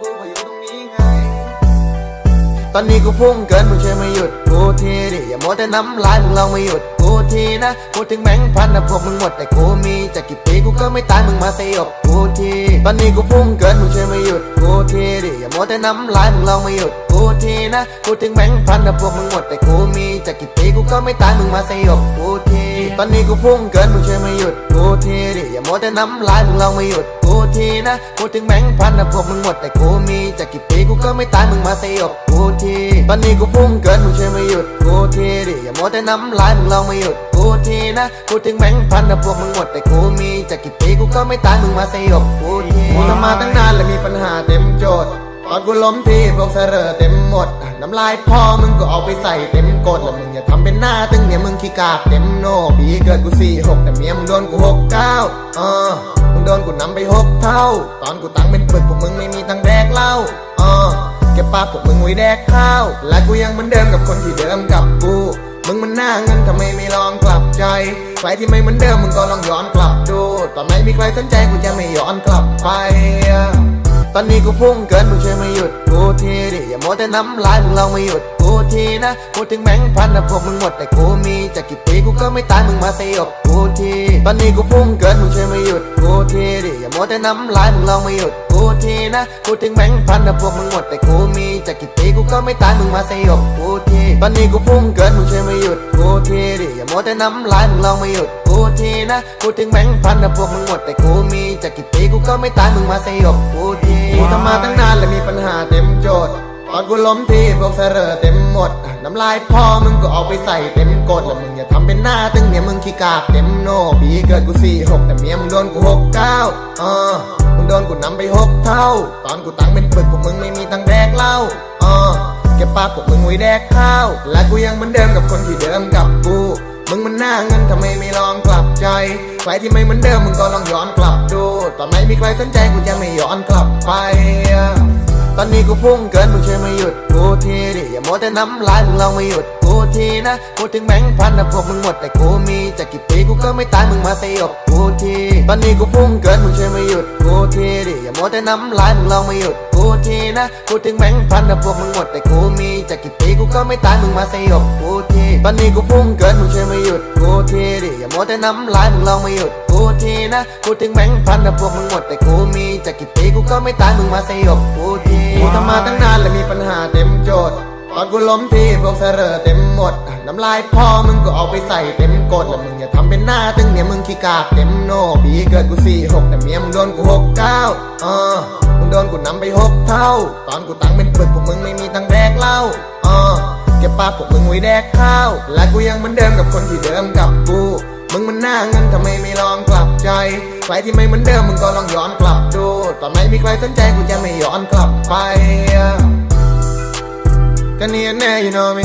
กูก็อยู่ตรงนี้ไง ตอนนี้กูพุ่งเกินมึงช่วยมาหยุดกูทีดิอย่ามัวแต่น้ำลายมึงลองมาหยุดกูทีนะพูดถึงแบงค์พันนะพวกมึงหมดแต่กูมีจะกี่ปีกูก็ไม่ตายมึงมาสยบกูทีตอนนี้กูพุ่งเกินมึงช่วยมาหยุดกูทีดิอย่ามัวแต่น้ำลายมึงลองมาหยุดกูทีนะพูดถึงแบงค์พันนะพวกมึงหมดแต่กูมีจะกี่ปีกูก็ไม่ตายมึงมาสยบกูทีตอนนี้กูพุ่งเกินมึงช่วยมาหยุดกูทีดิอย่ามัวแต่น้ำลายมึงลองมาหยุด ทีนะพูดถึงแบงค์พันนะพวกมึงหมดแต่กูมีจากกี่ปีกูก็ไม่ตายมึงมาสยบกูทีตอนนี้กูพุ่งเกินมึงช่วยมาหยุดกูทีดิอย่ามัวแต่น้ำลายมึงลองมาหยุดกูทีนะพูดถึงแบงค์พันนะพวกมึงหมดแต่กูมีจากกี่ปีกูก็ไม่ตายมึงมาสยบกูทีกูทำมาตั้งนานและมีปัญหาเต็มโจทย์ตอนกูล้มทีพวกเสรอเต็ม หมด น้ำลายพอมึงก็เอาไปใส่เต็มกดแล้วมึงอย่าทำเป็นหน้าตึงเนี่ยมึงขี้กากเต็มโนปีเกิดกูสี่หกแต่เมียมึงโดนกูหกเก้าเออมึงโดนกูนำไปหกเท่า ตอนกูตังเป็นปึกพวกมึงไม่มีตังแดกเหล้าเออเก็บปากพวกมึงไว้แดกข้าว และกูยังเหมือนเดิมกับคนที่เดิมกับกูมึงมันหน้าเงินทำไมไม่ลองกลับใจใครที่ไม่เหมือนเดิมมึงก็ลองย้อนกลับดู ตอนไม่มีใครสนใจกูจะไม่ย้อนกลับไป ตอนนี้กูพุ่งเกินมึงช่วยมาหยุดกูทีดิอย่าโมแต่น้ำลายมึงลองมาหยุดกูทีนะพูดถึงแบงค์พันนะพวกมึงหมดแต่กูมีจะกี่ปีกูก็ไม่ตายมึงมาสยบกูทีตอนนี้กูพุ่งเกินมึงช่วยมาหยุดกูทีดิอย่าโมแต่น้ำลายมึงลองมาหยุดกูทีนะพูดถึงแบงค์พันนะพวกมึงหมดแต่กูมีจะกี่ปีกูก็ไม่ตายมึงมาสยบกูทีตอนนี้กูพุ่งเกินมึงช่วยมาหยุดกูทีดิอย่าโมแต่น้ำลายมึงลองมาหยุด กูทีนะพูถึงแบงค์พันนะพวกมึงหมดแต่กูมีจะกี่ปีกูก็ไม่ตายมึงมาสยบกูทีกูทำมาตั้งนานและมีปัญหาเต็มโจทย์ตอนกูล้มทีพวกเสรอเต็มหมด น้ำลายพ่อมึงก็เอาไปใส่เต็มกดแล้วมึงอย่าทำเป็นหน้าตึงเนี่ยมึงขี้กากเต็มโนปีเกิดกูสี่หกแต่เมียมึงโดนกูหกเก้าเออมึงโดนกูนำไปหกเท่า ตอนกูตังเป็นปึกพวกมึงไม่มีตังแดกเหล้าเออเก็บปากพวกมึงไว้แดกข้าว และกูยังเหมือนเดิมกับคนที่เดิมกับกู มึงมันหน้าเงินทำไมไม่ลองกลับใจ ใครที่ไม่เหมือนเดิมมึงก็ลองย้อนกลับดู ตอนไหนมีใครสนใจกูจะไม่ย้อนกลับไป ตอนนี้กูพุ่งเกินมึงช่วยมาหยุดกูทีดิอย่าโมแต่น้ำลายมึงลองมาหยุดกูทีนะพูดถึงแบงค์พันนะพวกมึงหมดแต่กูมีจะกี่ปีกูก็ไม่ตายมึงมาสยบ กูทีตอนนี้กูพุ่งเกินมึงช่วยมาหยุดกูทีดิอย่ามัวแต่น้ำลายมึงลองมาหยุดกูทีนะพูดถึงแบงค์พันนะพวกมึงหมดแต่กูมีจะกี่ปีกูก็ไม่ตายมึงมาสยบกูทีตอนนี้กูพุ่งเกินมึงช่วยมาหยุดกูทีดิอย่ามัวแต่น้ำลายมึงลองมาหยุดกูทีนะพูดถึงแบงค์พันนะพวกมึงหมดแต่กูมีจะกี่ปีกูก็ไม่ตายมึงมาสยบกูทีกูทำมาตั้งนานและมีปัญหาเต็มโจทย์ ตอนกูล้มทีพวกเสรอเต็มหมด น้ำลายพ่อมึงก็เอาไปใส่เต็มกดแล้วมึงอย่าทำเป็นหน้าตึงเนี่ยมึงขี้กากเต็มโนปีเกิดกูสี่หกแต่เมียมึงโดนกูหกเก้าเออมึงโดนกูนำไปหกเท่า ตอนกูตังเป็นปึกพวกมึงไม่มีตังแดกเหล้าเออเก็บปากพวกมึงไว้แดกข้าว และกูยังเหมือนเดิมกับคนที่เดิมกับกูมึงมันหน้าเงินทำไมไม่ลองกลับใจใครที่ไม่เหมือนเดิมมึงก็ลองย้อนกลับดู ตอนไม่มีใครสนใจกูจะไม่ย้อนกลับไป ก็เนียนแน่ you know me